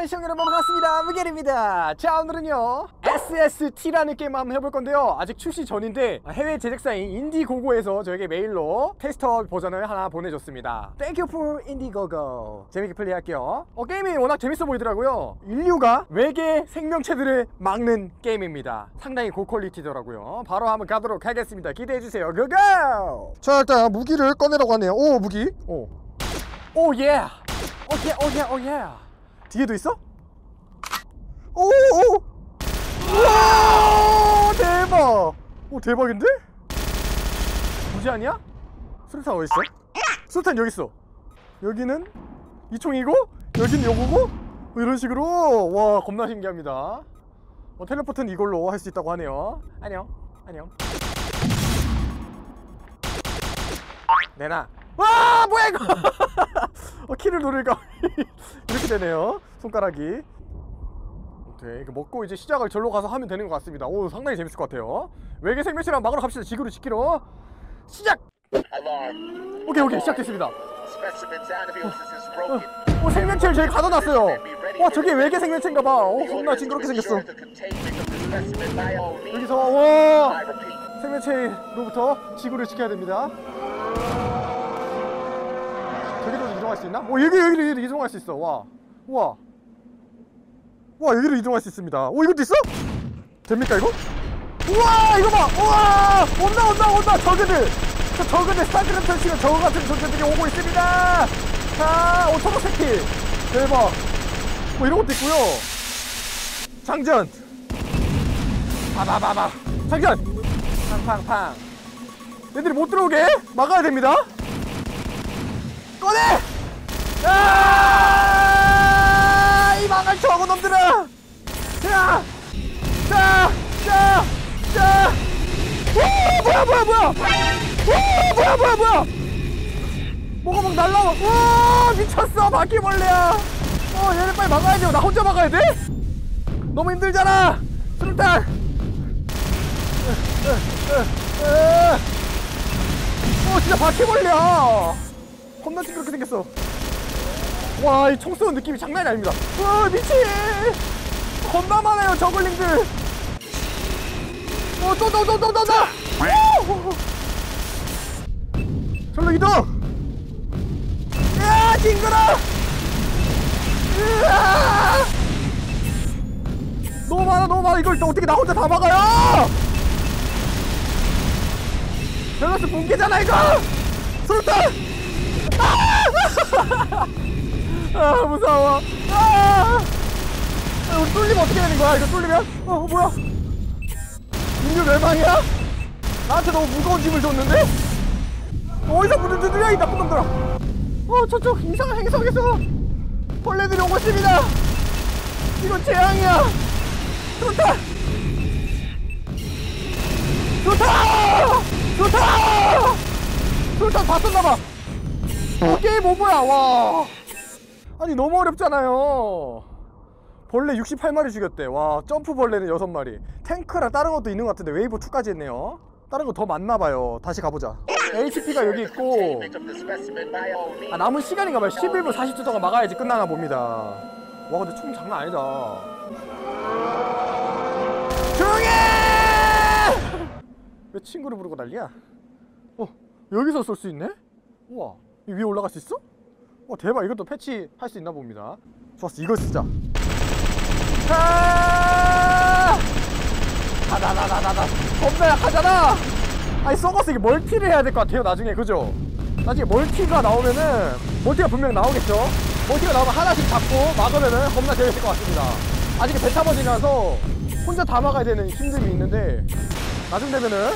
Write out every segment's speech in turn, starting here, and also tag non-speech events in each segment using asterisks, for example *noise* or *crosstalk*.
안녕하세요 시청자 여러분 반갑습니다. 무게입니다. 자 오늘은요 SST라는 게임 한번 해볼 건데요. 아직 출시 전인데 해외 제작사인 인디고고에서 저에게 메일로 테스터 버전을 하나 보내줬습니다. You for Indiegogo. 재밌게 플레이할게요. 어, 게임이 워낙 재밌어 보이더라고요. 인류가 외계 생명체들을 막는 게임입니다. 상당히 고퀄리티더라고요. 바로 한번 가도록 하겠습니다. 기대해주세요. 고고! 자 일단 무기를 꺼내라고 하네요. 오 무기? 오. 오 예! 오예 오예 오예 뒤에도 있어? 오오 우와 대박 오 대박인데? 무지 아니야? 수류탄 어딨어? 수류탄 여기 있어 여기는 이 총이고 여기는 요거고 뭐 이런 식으로 와 겁나 신기합니다 어, 텔레포트는 이걸로 할 수 있다고 하네요 안녕 안녕 내놔. 와 뭐야 이거? *laughs* 어, 키를 누르니까? *laughs* 이렇게 되네요 손가락이. 오케이 이거 먹고 이제 시작을 절로 가서 하면 되는 것 같습니다. 오 상당히 재밌을 것 같아요. 외계 생명체랑 막으러 갑시다. 지구를 지키러. 시작. 오케이 오케이 시작됐습니다. broken. 오 생명체를 저기 가둬놨어요. 와 저게 외계 생명체인가봐. 어 겁나 징그럽게 생겼어. 여기서 와. 생명체로부터 지구를 지켜야 됩니다 저기로 이동할 수 있나? 오 여기 여기로 이동할 수 있어. 와. 우와. 와 여기로 이동할 수 있습니다. 오 이것도 있어? 됩니까 이거? 우와 이거 봐. 우와. 온다 온다 온다. 저그들. 저 저그들 스타크래프트 펼치면 저그 같은 존재들이 오고 있습니다. 자 오토로 새끼. 대박. 뭐 이런 것도 있고요. 장전. 바바바바. 장전. 팡팡팡 얘들이 못 들어오게 막아야 됩니다 꺼내 야! 이 망할 저거 놈들아 자! 자! 자! 자! 오 뭐야 뭐야 뭐야 오 뭐야 뭐야 뭐야 뭐가 막 날라와 와 미쳤어 바퀴벌레야 어 얘네 빨리 막아야 돼요 나 혼자 막아야 돼? 너무 힘들잖아 수류탄 어 진짜 바퀴벌레야 겁나 징그럽게 생겼어. 와 이 총 쏘는 느낌이 장난이 아닙니다. 와 미친! 겁나 많아요 저글링들. 어또또또또또또! 절로 이동! 으아 징그러! 으아! 너무 많아 너무 많아. 이걸 또 어떻게 나 혼자 다 막아요 밸런스 붕괴잖아 이거! 수류탄 아! *laughs* 아 무서워. 아! 아, 우리 뚫리면 어떻게 되는 거야 이거 뚫리면? 어 뭐야? 인류 멸망이야? 나한테 너무 무거운 짐을 줬는데? 어디서 문을 두드려 이 나쁜 놈들아? 어 저쪽 이상한 행성에서 벌레들이 오고 있습니다. 이건 재앙이야. 수류탄 수류 탄 수류탄 수류탄 다 썼나봐. 어, 게임 오버야 와. 아니 너무 어렵잖아요. 벌레 68마리 죽였대. 와 점프 벌레는 6마리. 탱크랑 다른 것도 있는 것 같은데 웨이브 2까지 했네요. 다른 거 더 많나봐요. 다시 가보자. HP가 여기 있고. 아 남은 시간인가봐요. 11분 40초 동안 막아야지 끝나나 봅니다. 와 근데 총 장난 아니다 왜 친구를 부르고 난리야? 어 여기서 쏠 수 있네? 우와 이 위에 올라갈 수 있어? 와 대박 이것도 패치 할 수 있나 봅니다 좋았어 이거 쓰자 자 다다다다다다 겁나 약하잖아 아니 썩어서 이게 멀티를 해야 될 것 같아요 나중에 그죠? 나중에 멀티가 나오면은 멀티가 분명 나오겠죠? 멀티가 나오면 하나씩 잡고 막으면은 겁나 재밌을 것 같습니다 아직 베타 버전이라서 혼자 다 막아야 되는 힘듦이 있는데 나중 되면은.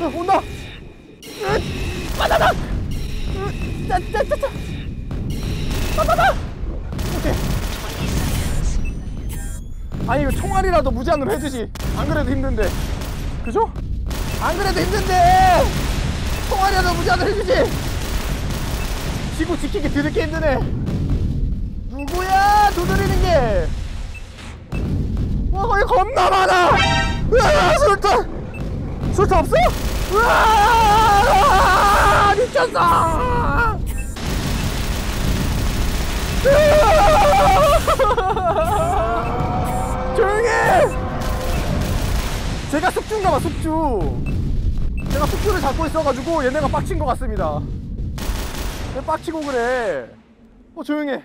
어, 온다! 으, 바다다! 으, 짜짜짜짜 바다다! 오케이. 아니 이거 총알이라도 무제한으로 해주지. 안 그래도 힘든데. 그죠? 안 그래도 힘든데! 총알이라도 무제한으로 해주지! 지구 지키기 드럽게 힘드네. 누구야? 두드리는 게! 와, 거기 겁나 많아! 으아 술탄! 술탄 없어? 으아 미쳤어! 조용히 제가 숙주인가봐 숙주. 제가 숙주를 잡고 있어가지고 얘네가 빡친 것 같습니다. 왜 빡치고 그래? 어 조용해.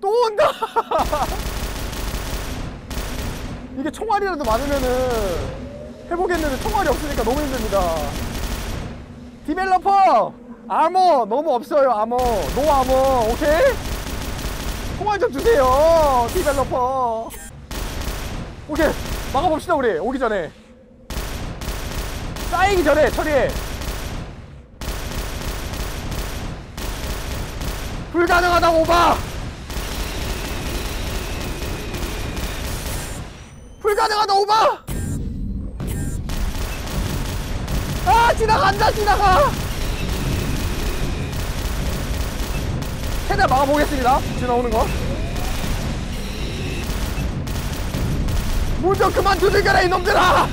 또 온다! *laughs* 이게 총알이라도 많으면은 해보겠는데 총알이 없으니까 너무 힘듭니다. 디벨로퍼! 아머 너무 없어요 아머 노 아머 오케이? 총알 좀 주세요 디벨로퍼. 오케이 막아봅시다 우리. 오기 전에. 쌓이기 전에 처리해. 불가능하다고 오바 불가능하다 오바! 아 지나간다 지나가! 최대한 막아보겠습니다. 지나오는 거. 문좀 그만 두들겨라 이놈들아!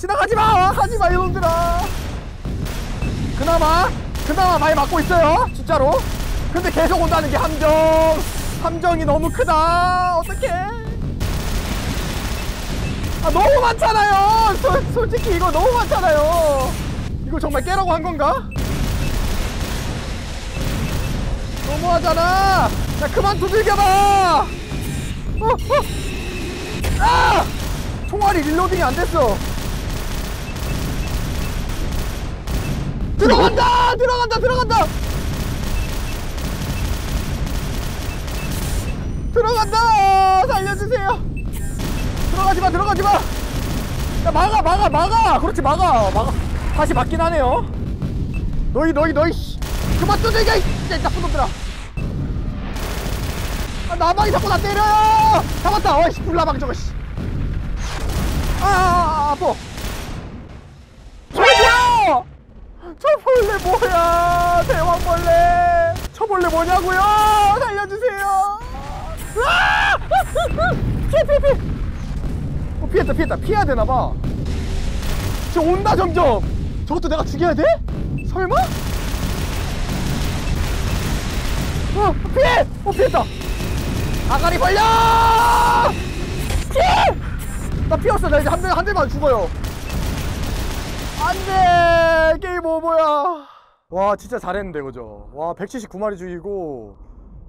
지나가지마! 하지마 이놈들아! 그나마 그나마 많이 맞고 있어요 진짜로 근데 계속 온다는 게 함정. 함정이 너무 크다. 어떡해. 아 너무 많잖아요. 솔, 솔직히 이거 너무 많잖아요. 이거 정말 깨라고 한 건가? 너무하잖아. 야 그만 두들겨봐. 어, 어. 아! 총알이 릴로딩이 안 됐어. 들어간다! 들어간다! 들어간다 들어간다! 살려주세요! 들어가지마 들어가지마! 야 막아 막아 막아! 그렇지 막아 막아. 다시 맞긴 하네요. 너희 너희 너희 씨. 그만 두들겨 이 씨, 나쁜 놈들아. 아, 나방이 자꾸 나 때려! 잡았다. 어이씨 불나방 저거 씨. 아, 아, 아 아파. 저 뭐야! 저 벌레 뭐야? 대왕벌레. 저 벌레 뭐냐고요? 살려주세요 아! 피해 피해 피해 어, 피했다 피했다 피해야 되나봐 저 온다 점점 저것도 내가 죽여야 돼? 설마? 어 피해! 어 피했다 아가리 벌려! 피해! 나 피었어 나 이제 한, 대, 한 대만 죽어요 안돼 게임 오버야 와 진짜 잘했는데 그죠 와 179마리 죽이고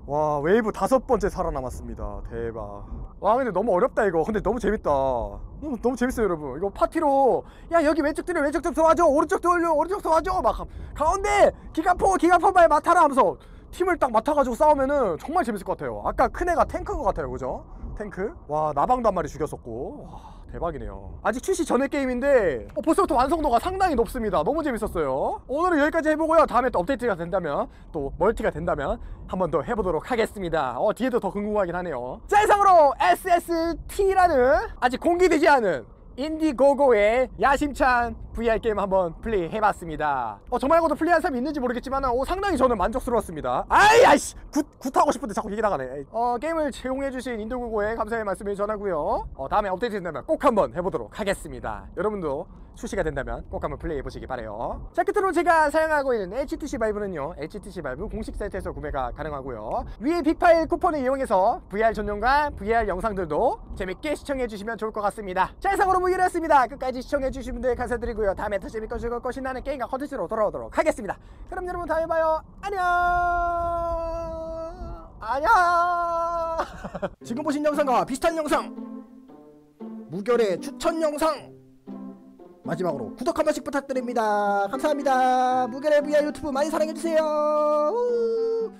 와 웨이브 다섯 번째 살아남았습니다. 대박. 와 근데 너무 어렵다 이거. 근데 너무 재밌다. 음, 너무 재밌어요 여러분. 이거 파티로 야 여기 왼쪽 들려 왼쪽 좀 도와줘. 오른쪽 돌려. 오른쪽 도와줘. 막 가운데 기가포 기가포 말 맡아라 하면서 팀을 딱 맡아가지고 싸우면은 정말 재밌을 것 같아요. 아까 큰 애가 탱크인 것 같아요. 그죠? 탱크? 와 나방도 한 마리 죽였었고. 와 대박이네요. 아직 출시 전의 게임인데 어, 벌써부터 완성도가 상당히 높습니다. 너무 재밌었어요. 오늘은 여기까지 해보고요. 다음에 또 업데이트가 된다면 또 멀티가 된다면 한 번 더 해보도록 하겠습니다. 어 뒤에도 더 궁금하긴 하네요. 자 이상으로 SST라는 아직 공개되지 않은 인디고고의 야심찬 VR 게임 한번 플레이 해봤습니다. 어, 저 말고도 플레이한 사람이 있는지 모르겠지만, 어, 상당히 저는 만족스러웠습니다. 아이, 아이씨! 굿, 굿하고 싶은데 자꾸 얘기 나가네. 어, 게임을 제공해주신 인디고고에 감사의 말씀을 전하고요. 어, 다음에 업데이트 된다면 꼭 한번 해보도록 하겠습니다. 여러분도 출시가 된다면 꼭 한번 플레이해보시기 바래요. 자, 끝으로 제가 사용하고 있는 HTC 바이브는요, HTC 바이브 공식 사이트에서 구매가 가능하고요. 위에 빅파일 쿠폰을 이용해서 VR 전용과 VR 영상들도 재밌게 시청해주시면 좋을 것 같습니다. 자, 이상으로 무기였습니다. 끝까지 시청해주신 분들 감사드리고요. 다음에 더 재밌고 즐거울 것이 나는 게임과 컨텐츠로 돌아오도록 하겠습니다. 그럼 여러분 다음에 봐요. 안녕! 안녕! *laughs* 지금 보신 영상과 비슷한 영상! 무결의 추천 영상! 마지막으로 구독 한 번씩 부탁드립니다. 감사합니다. 무결의 VR 유튜브 많이 사랑해주세요. 우!